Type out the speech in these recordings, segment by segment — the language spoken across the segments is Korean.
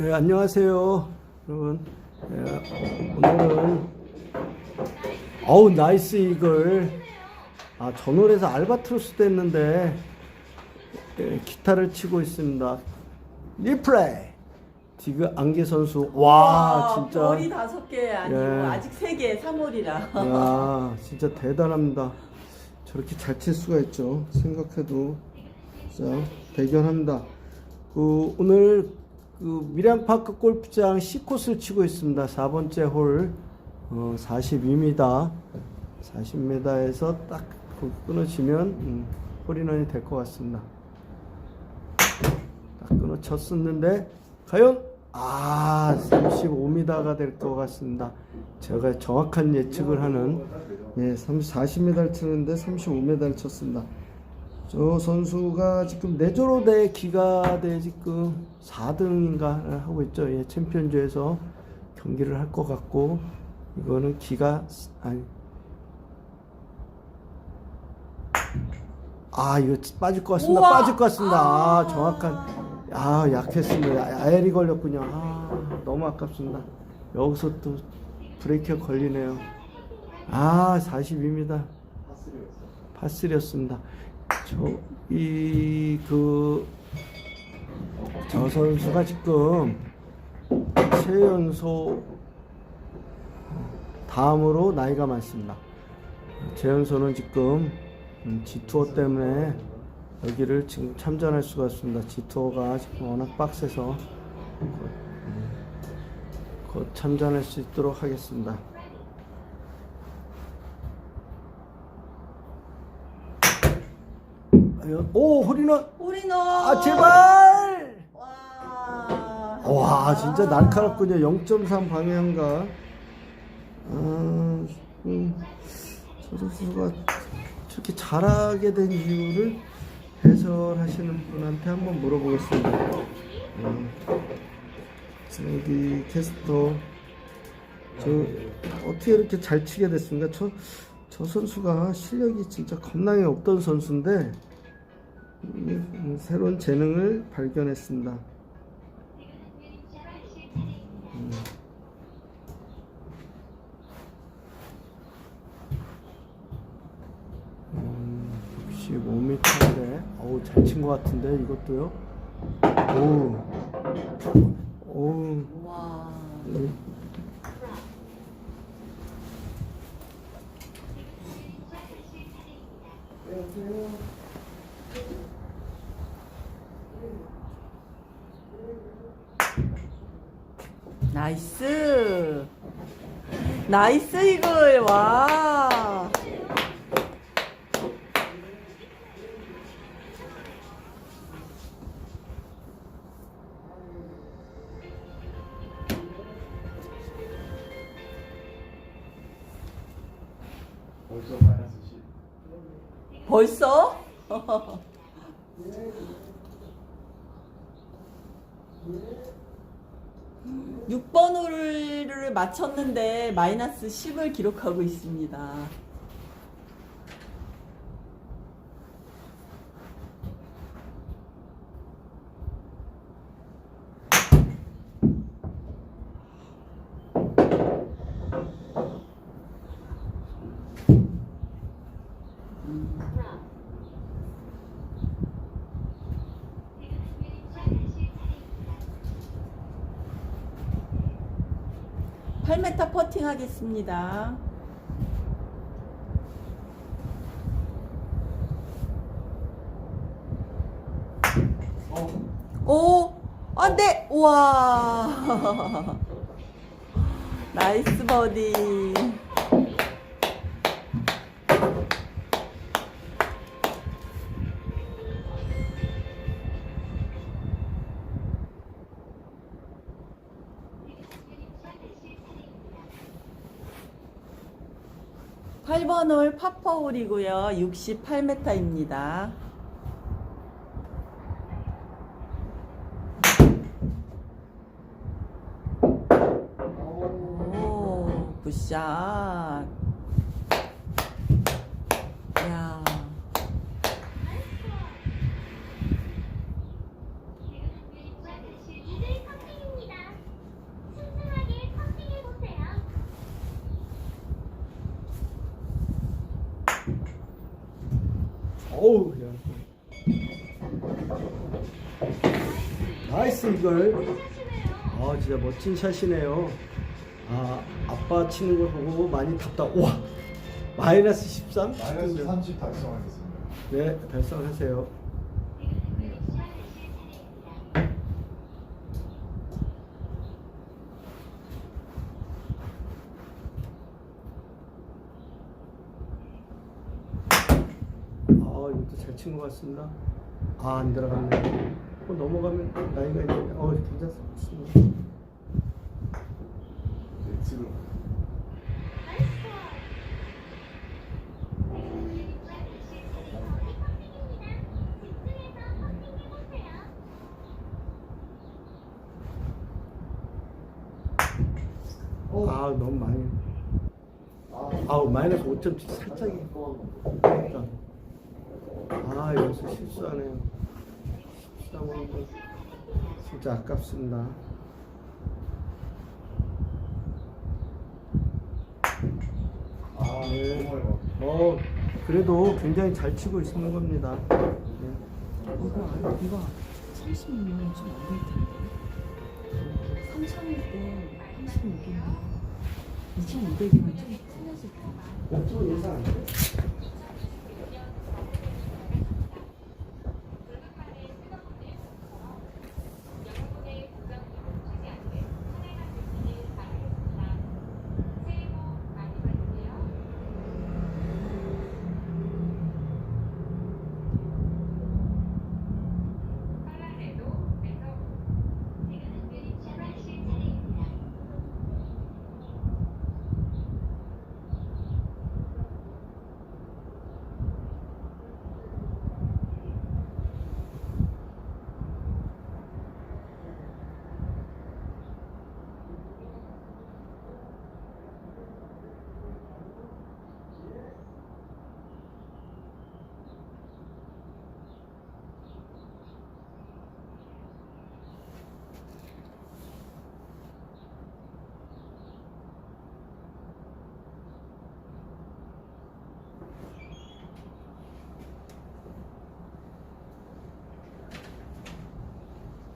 네, 안녕하세요, 여러분. 예, 오늘은 어우 나이스 이글. 아 전월에서 알바트로스도 했는데 예, 기타를 치고 있습니다. 리플레이. 디그 안개 선수. 와 진짜. 별이 다섯 개 아니고 예. 아직 세 개, 3월이라. 야 진짜 대단합니다. 저렇게 잘 칠 수가 있죠. 생각해도 자 대견합니다. 그 오늘 그 미량파크 골프장 C 코스를 치고 있습니다. 4번째 홀 어, 42m 40m에서 딱그 끊어지면 음, 홀인원이 될 것 같습니다. 딱 끊어쳤었는데 과연 아 35m가 될 것 같습니다. 제가 정확한 예측을 하는 예, 30, 40m를 치는데 35m를 쳤습니다. 저 선수가 지금 네조로 대 기가 대 지금 4등인가 하고 있죠. 예, 챔피언즈에서 경기를 할 것 같고 이거는 기가 아니 아 이거 빠질 것 같습니다. 우와! 빠질 것 같습니다. 아, 아. 정확한 아 약했습니다. 아엘이 걸렸군요. 아 너무 아깝습니다. 여기서 또 브레이크가 걸리네요. 아 42입니다. 파스리였습니다. 저이그 저 선수가 지금 최연소 다음으로 나이가 많습니다. 최연소는 지금 음, G투어 때문에 여기를 지금 참전할 수가 없습니다. G투어가 지금 워낙 빡세서 곧, 음, 곧 참전할 수 있도록 하겠습니다. 아유, 오 홀인원. 우리는 아 제발. 와. 와 진짜 날카롭군요. 0.3 방향과. 아, 음, 저 선수가 저렇게 잘하게 된 이유를 해설하시는 분한테 한번 물어보겠습니다. 음, 여기 캐스터. 저 어떻게 이렇게 잘 치게 됐습니까? 저, 저 선수가 실력이 진짜 겁나게 없던 선수인데 음, 새로운 재능을 발견했습니다. 음. 음, 65m인데, 어우, 잘 친 것 같은데, 이것도요? 오우, 오우, 와. 음. 나이스. 나이스 이글. 와. 벌써 마이너스 10. 벌써? 6번 홀을 마쳤는데 마이너스 10을 기록하고 있습니다. 퍼팅 하겠습니다. 오, 안 돼! 우와. 나이스 버디. 팔번홀 파퍼홀이고요. 68m입니다. 오, 굿샷. 야. 어우, 야. 나 이걸. 아, 진짜 멋진 샷이네요. 아, 아빠 치는 걸 보고 많이 답답. 와, 마이너스 13? 마이너스 30 달성하겠습니다. 네, 달성하세요. 아, 이것도 잘 친 것 같습니다. 아, 안 들어갔네. 어, 넘어가면 나이가 있네. 어, 괜찮습니다. 네, 지금 아, 너무 많이. 아우, 마이너스 5점 살짝이. 아, 여기서 실수하네요. 진짜 아깝습니다. 아, 네. 어, 그래도 굉장히 잘 치고 있는 겁니다. 네. 이거 이거 30면 좀안 될 텐데 3천일 때 36인데 2,200이면 좀 틀려질 텐데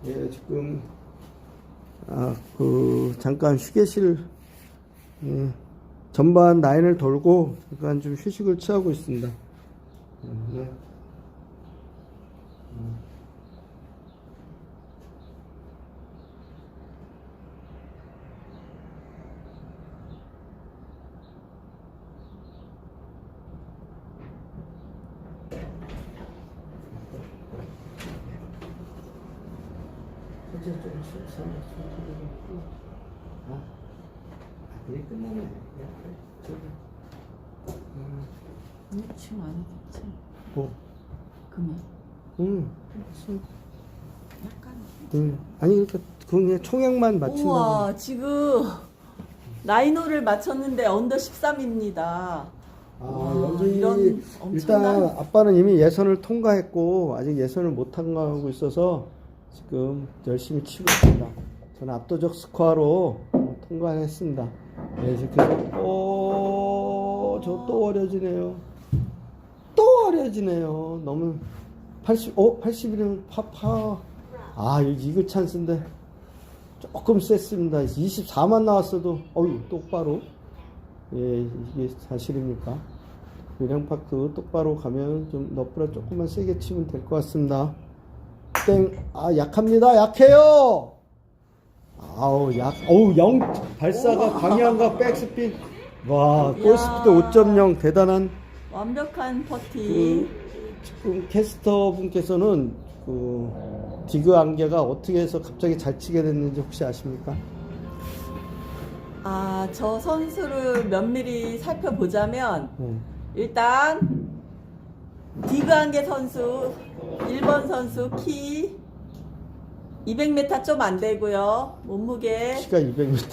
예, 지금 아, 그 잠깐 휴게실 예, 전반 라인을 돌고 잠깐 좀 휴식을 취하고 있습니다. 음, 네. 음. 이제 좀 쉬어서 좀 아, 아, 이제 끝나네. 야, 그래. 저기. 음, 아니 뭐, 금액 음, 무슨, 약간 음, 아니 그러니까 그건 그냥 총액만 맞춘다. 우와 지금 라이노를 맞췄는데 언더 13입니다 아, 와, 여기 이런 일단 엄청난- 아빠는 이미 예선을 통과했고 아직 예선을 못 통과하고 있어서 지금 열심히 치고 있습니다. 저는 압도적 스코어로 어, 통과했습니다. 네, 이제 그래서 오저 또 어려지네요. 또 어려지네요. 너무 80, 어 81은 파파. 아 이거 찬스인데 조금 셌습니다. 24만 나왔어도 어유 똑바로. 예, 이게 사실입니까? 요량파크 똑바로 가면 좀 너프라 조금만 세게 치면 될 것 같습니다. 땡, 아, 약합니다. 약해요! 아우, 약, 어우, 영, 발사가 방향과 백스핀. 와, 골스피드 5.0 대단한 완벽한 퍼팅 그, 지금 캐스터 분께서는 그, 디그 안개가 어떻게 해서 갑자기 잘 치게 됐는지 혹시 아십니까? 아 저 선수를 면밀히 살펴보자면 네. 일단 디그한계 선수 1번 선수 키 200m 좀 안 되고요 몸무게 키가 200m.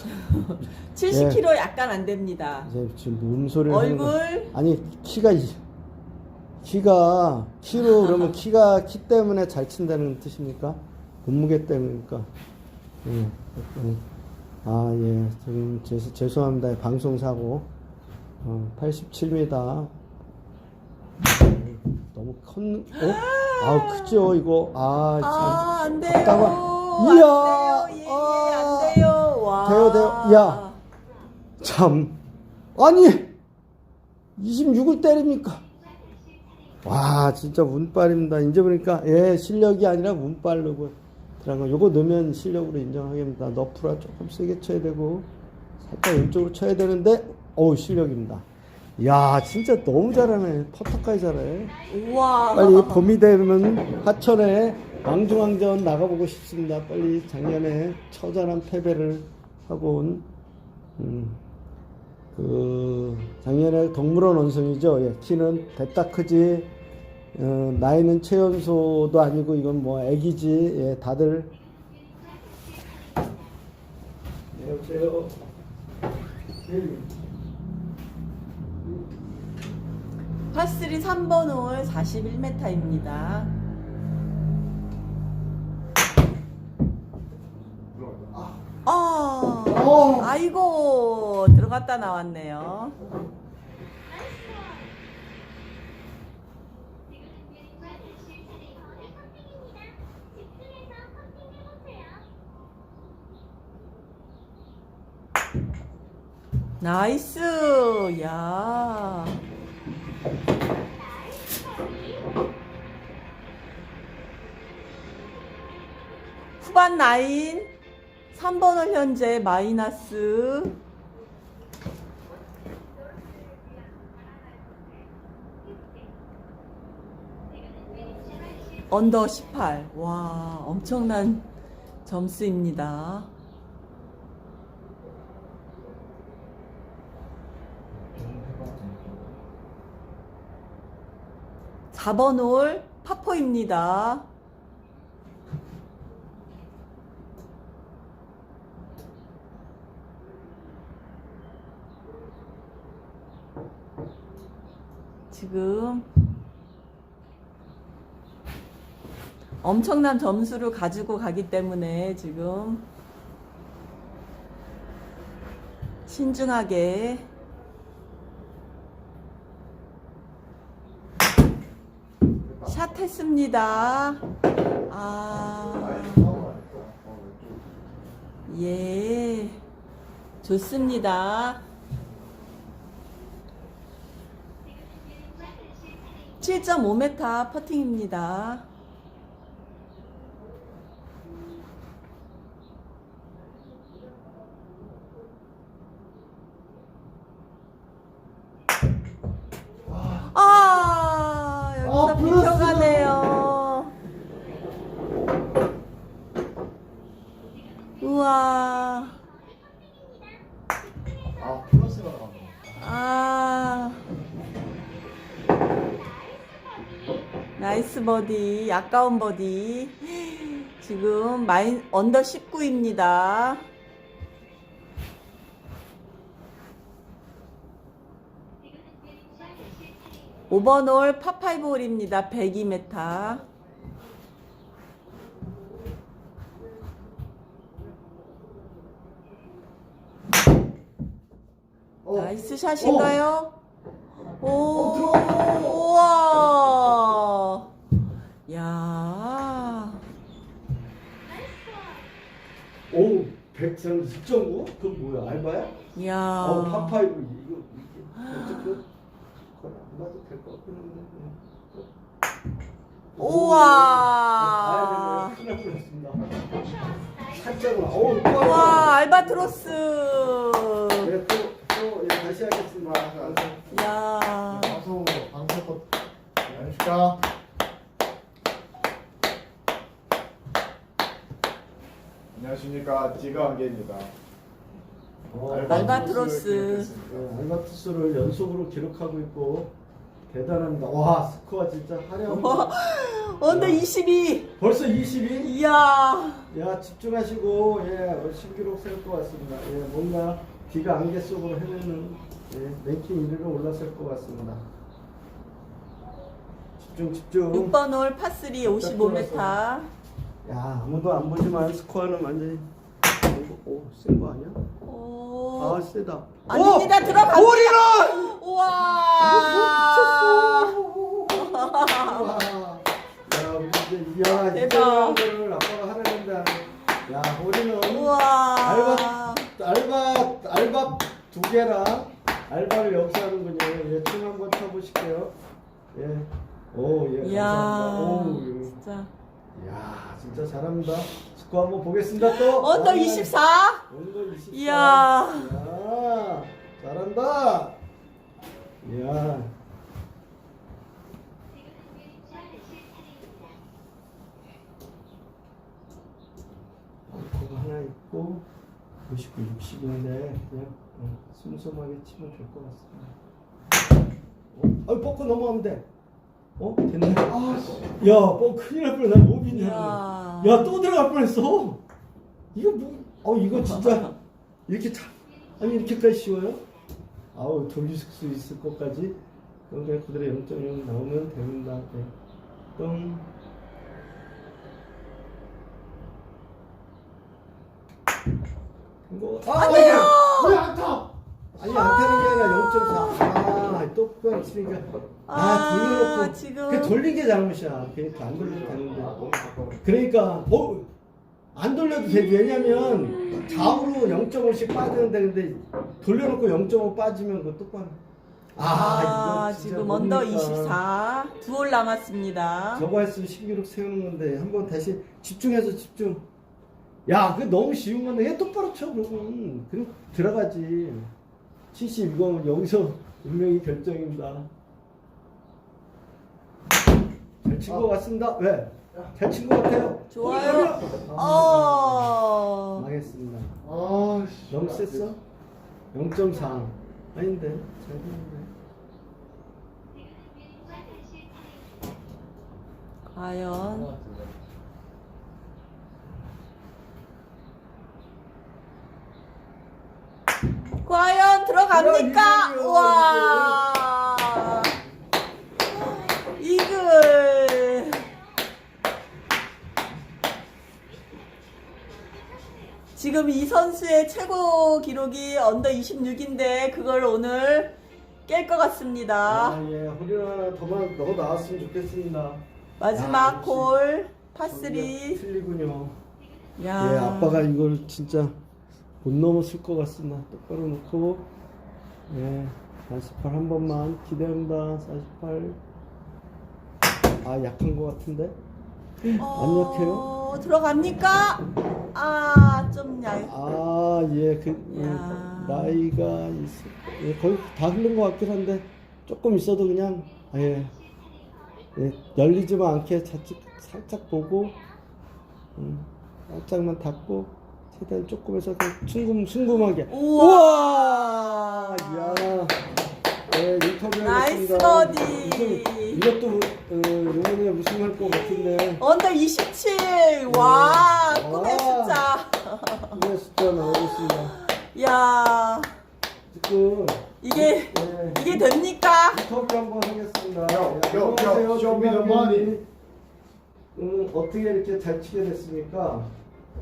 70kg 약간 안 됩니다 이제 지금 뭔 소리를 하는 거야? 얼굴 아니 키가 이- 키가 키로 그러면 키가 키 때문에 잘 친다는 뜻입니까? 몸무게 때문입니까? 예. 예. 아 예. 좀 죄, 죄송합니다. 방송 사고. 어, 87m. 너무 너무 큰 어? 아우 크죠 이거 아 참. 아, 안 돼요. 갔다가- 안 이야. 돼요. 예, 아. 안 돼요. 와. 돼요, 돼요. 야. 참 아니 26을 때립니까? 와 진짜 운빨입니다. 이제 보니까 예 실력이 아니라 운빨로 들어간 거. 요거 넣으면 실력으로 인정하겠습니다. 너프라 조금 세게 쳐야 되고 살짝 왼쪽으로 쳐야 되는데 어우 실력입니다. 야 진짜 너무 잘하네. 퍼터까지 잘해. 우와. 빨리 봄이 되면 하천에 왕중왕전 나가보고 싶습니다. 빨리 작년에 처절한 패배를 하고 온, 음, 그, 작년에 동물원 원숭이죠. 예, 키는 됐다 크지, 어, 나이는 최연소도 아니고 이건 뭐 애기지. 예, 다들. 네, 여보세요. 파3 3번 홀 41m입니다. 들어간다. 아, 어. 아이고 들어갔다 나왔네요. 나이스, 야. 후반 라인 3번을 현재 마이너스 언더 18. 와, 엄청난 점수입니다. 사번 홀 파포입니다. 지금 엄청난 점수를 가지고 가기 때문에 지금 신중하게 샷 했습니다. 아. 예. 좋습니다. 7.5m 퍼팅입니다. 아, 여기서 아, 플러스. 비켜가네요. 우와. 아, 플러스가 나왔네. 아. 나이스 버디. 아까운 버디. 지금 마인 언더 19입니다. 오번홀 파5 홀입니다. 102m. 어. 나이스 샷인가요? 오, 어, 우와. 야. 오, 130.9? 그 뭐야, 알바야? 야. 어, 파파이브 이거 이게 어쨌든 거의 안 봐도 될것 같긴 한데. 우와. 봐야 되네요. 큰일 날 뻔했습니다. 살짝은 어, 또 와, 알바트로스. 하겠습니다. 야. 방송, 방송 것. 안녕하십니까? 안녕하십니까? 지가 한계입니다. 어, 알바트로스. 알바트스를 연속으로 기록하고 있고 대단합니다. 와, 스코어 진짜 화려합니다. 언더 22. 벌써 22? 이야. 야 집중하시고 예 신기록 세울 것 같습니다. 예 뭔가 귀가 안개 속으로 헤매는 예, 랭킹 1위로 올랐을 것 같습니다. 집중 집중. 6번 홀 파3 55m. 야 아무도 안 보지만 스코어는 완전히 오 센 거 아니야? 오. 아 세다. 아닙니다. 들어갑니다. 오리런. 우와. 야, 대박. 이런 거를 아빠가 하라는데 안 해. 야, 우리는 우와. 알바 알바 알바 두 개랑 알바를 여기서 하는군요. 예, 춤 한번 춰보실게요. 예. 오, 예. 이야. 감사합니다. 오, 예. 진짜. 야, 진짜 잘합니다. 스코 한번 보겠습니다. 또. 언더 아, 24. 언더 24. 이야. 야, 잘한다. 이야. 벙커가 하나 있고 59, 60인데 그냥 어, 슴슴하게 치면 될 것 같습니다. 어? 아, 벙커 넘어가면 돼. 어? 됐네. 아, 야, 뻥 큰일 날 뻔했네. 줄 알았네. 이야. 야, 또 들어갈 뻔했어. 이거 뭐? 어, 이거 진짜 이렇게 참 아니 이렇게까지 쉬워요? 아우 돌릴 수 있을 것까지. 그럼 그냥 그대로 0.0 나오면 됩니다. 네. 똥. 이거 아, 아니에요. 왜안 타? 아니 안 타는 게 아니라 0.4. 아, 똑바로 치니까 아, 아, 돌려놓고 지금. 그 돌린 게 잘못이야. 그러니까 안 돌려도 되는데. 아, 가까워. 그러니까 어, 안 돌려도 돼. 왜냐면 좌우로 0.5씩 빠지는데 근데 돌려놓고 0.5 빠지면 그 똑바로. 아, 이거 진짜 지금 언더 뭡니까? 24. 두 홀 남았습니다. 저거 했으면 신기록 세우는 건데 한번 다시 집중해서 집중. 야, 그 너무 쉬운 건데 얘 똑바로 쳐 그러면 그럼 들어가지. 70 이거 여기서 운명이 결정입니다. 잘 친 것 같습니다. 왜? 잘 친 것 같아요. 좋아요. 어. 망했습니다. 아, 씨. 너무 셌어? 0.4 아닌데 잘 됐는데 과연. 과연 들어갑니까? 이거요, 우와. 이글. 지금 이 선수의 최고 기록이 언더 26인데 그걸 오늘 깰 것 같습니다. 아 예 홀이 하나 더만 넣어 나왔으면 좋겠습니다 마지막 홀 저기가 파3. 틀리군요 야. 예 아빠가 이걸 진짜 못 넘었을 것 같습니다 똑바로 놓고 예 48 한 번만 기대합니다 48 아 약한 것 같은데 어, 약해요? 들어갑니까? 아, 좀 얇. 아, 예, 그, 예, 야. 나이가 있어. 예, 거의 다 흐른 것 같긴 한데, 조금 있어도 그냥, 예, 예 열리지만 않게 살짝, 살짝 보고, 음, 살짝만 닫고, 최대한 조금 해서 그냥 숭금, 숭금하게. 우와. 우와! 이야. 예, 인터뷰 나이스 하겠습니다. 버디. 무슨, 이것도, 어, 이번에 우승할 것 같은데. 언더 27. 와, 꿈의 와. 숫자. 네, 숫자 나오겠습니다. 야, 지금, 이게 예. 이게 됩니까? 인터뷰 한번 하겠습니다. 요, 예, 요, 안녕하세요. 요, show me the 김학현님. money. 음, 어떻게 이렇게 잘 치게 됐습니까?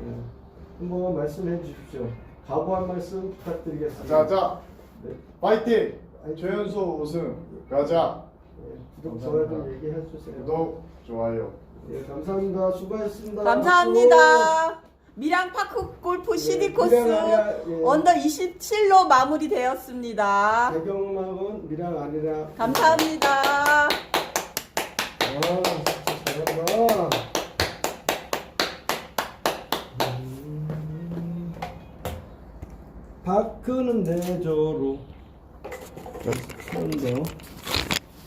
예, 한번 말씀해 주십시오. 각오 한 말씀 부탁드리겠습니다. 자, 자, 네, 파이팅! 조연소 우승, 가자! 예, 구독, 좋아요 좀 감사합니다. 얘기해 주세요. 구독, 좋아요. 예, 감사합니다. 수고하셨습니다. 감사합니다. 미랑 파크 골프 CD 예, 코스 미랑 예. 언더 27로 마무리되었습니다. 배경음악은 미랑 아니라. 감사합니다. 아, 진짜 잘한다. 음, 바크는 내조로. 그런데요.